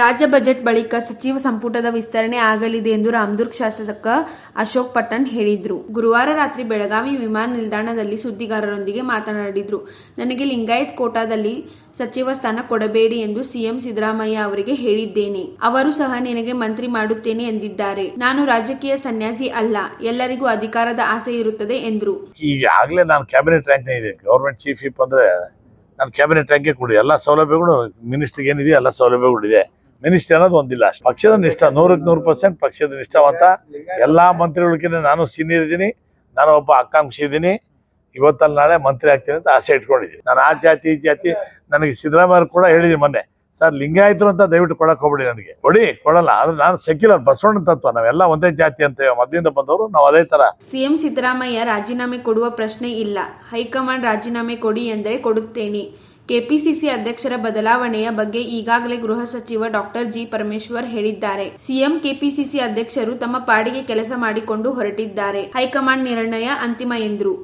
ರಾಜ್ಯ ಬಜೆಟ್ ಬಳಿಕ ಸಚಿವ ಸಂಪುಟದ ವಿಸ್ತರಣೆ ಆಗಲಿದೆ ಎಂದು ರಾಮದುರ್ಗ್ ಶಾಸಕ ಅಶೋಕ್ ಪಟ್ಟಣ್ ಹೇಳಿದ್ರು. ಗುರುವಾರ ರಾತ್ರಿ ಬೆಳಗಾವಿ ವಿಮಾನ ನಿಲ್ದಾಣದಲ್ಲಿ ಸುದ್ದಿಗಾರರೊಂದಿಗೆ ಮಾತನಾಡಿದ್ರು. ನನಗೆ ಲಿಂಗಾಯತ್ ಕೋಟಾದಲ್ಲಿ ಸಚಿವ ಸ್ಥಾನ ಕೊಡಬೇಡಿ ಎಂದು ಸಿಎಂ ಸಿದ್ದರಾಮಯ್ಯ ಅವರಿಗೆ ಹೇಳಿದ್ದೇನೆ. ಅವರು ಸಹ ನಿನಗೆ ಮಂತ್ರಿ ಮಾಡುತ್ತೇನೆ ಎಂದಿದ್ದಾರೆ. ನಾನು ರಾಜಕೀಯ ಸನ್ಯಾಸಿ ಅಲ್ಲ. ಎಲ್ಲರಿಗೂ ಅಧಿಕಾರದ ಆಸೆ ಇರುತ್ತದೆ ಎಂದರು. ಈಗಾಗಲೇ ನಾನು ಕ್ಯಾಬಿನೆಟ್ ರ್ಯಾಂಕ್ ಚೀಫ್ ಅಂದ್ರೆ ನಾನು ಕ್ಯಾಬಿನೆಟ್ ರ್ಯಾಂಕೇ ಕೊಡಿ ಎಲ್ಲ ಸೌಲಭ್ಯಗಳು ಮಿನಿಸ್ಟರ್ಗೆ ಏನಿದೆ ಎಲ್ಲ ಸೌಲಭ್ಯಗಳಿದೆ ಮಿನಿಸ್ಟರ್ ಅನ್ನೋದು ಒಂದಿಲ್ಲ. ಪಕ್ಷದ ನಿಷ್ಠ, ನೂರಕ್ಕೆ ನೂರು ಪರ್ಸೆಂಟ್ ಪಕ್ಷದ ನಿಷ್ಠಾವಂತ. ಎಲ್ಲ ಮಂತ್ರಿಗಳಿಗಿಂತ ನಾನು ಸೀನಿಯರ್ ಇದ್ದೀನಿ. ನಾನು ಒಬ್ಬ ಆಕಾಂಕ್ಷಿ ಇದ್ದೀನಿ. ಇವತ್ತಲ್ಲಿ ನಾಳೆ ಮಂತ್ರಿ ಆಗ್ತೀನಿ ಅಂತ ಆಸೆ ಇಟ್ಕೊಂಡಿದ್ದೀನಿ. ನಾನು ಆ ಜಾತಿ, ಈ ಜಾತಿ, ನನಗೆ ಸಿದ್ದರಾಮಯ್ಯ ಕೂಡ ಹೇಳಿದ್ದೀನಿ ಮೊನ್ನೆ. ಸರ್, ಲಿಂಗಾಯತರು ಅಂತ ದಯವಿಟ್ಟು ಕೊಡಕ್ಕೆ ಹೋಗ್ಬಿಡಿ ನನಗೆ. ಕೊಡಿ, ಕೊಡಲ್ಲ. ಆದ್ರೆ ನಾನು ಸೆಕ್ಯುಲರ್ ಬಸವಣ್ಣ ತತ್ವ. ನಾವೆಲ್ಲ ಒಂದೇ ಜಾತಿ ಅಂತ ಮೊದಲಿಂದ ಬಂದವರು ನಾವು ಅದೇ ತರ. ಸಿಎಂ ಸಿದ್ದರಾಮಯ್ಯ ರಾಜೀನಾಮೆ ಕೊಡುವ ಪ್ರಶ್ನೆ ಇಲ್ಲ. ಹೈಕಮಾಂಡ್ ರಾಜೀನಾಮೆ ಕೊಡಿ ಎಂದರೆ ಕೊಡುತ್ತೇನೆ. ಕೆಪಿಸಿಸಿ ಅಧ್ಯಕ್ಷರ ಬದಲಾವಣೆಯ ಬಗ್ಗೆ ಈಗಾಗಲೇ ಗೃಹ ಸಚಿವ ಡಾಕ್ಟರ್ ಜಿ ಪರಮೇಶ್ವರ್ ಹೇಳಿದ್ದಾರೆ. ಸಿಎಂ ಕೆಪಿಸಿಸಿ ಅಧ್ಯಕ್ಷರು ತಮ್ಮ ಪಾಡಿಗೆ ಕೆಲಸ ಮಾಡಿಕೊಂಡು ಹೊರಟಿದ್ದಾರೆ. ಹೈಕಮಾಂಡ್ ನಿರ್ಣಯ ಅಂತಿಮ ಎಂದರು.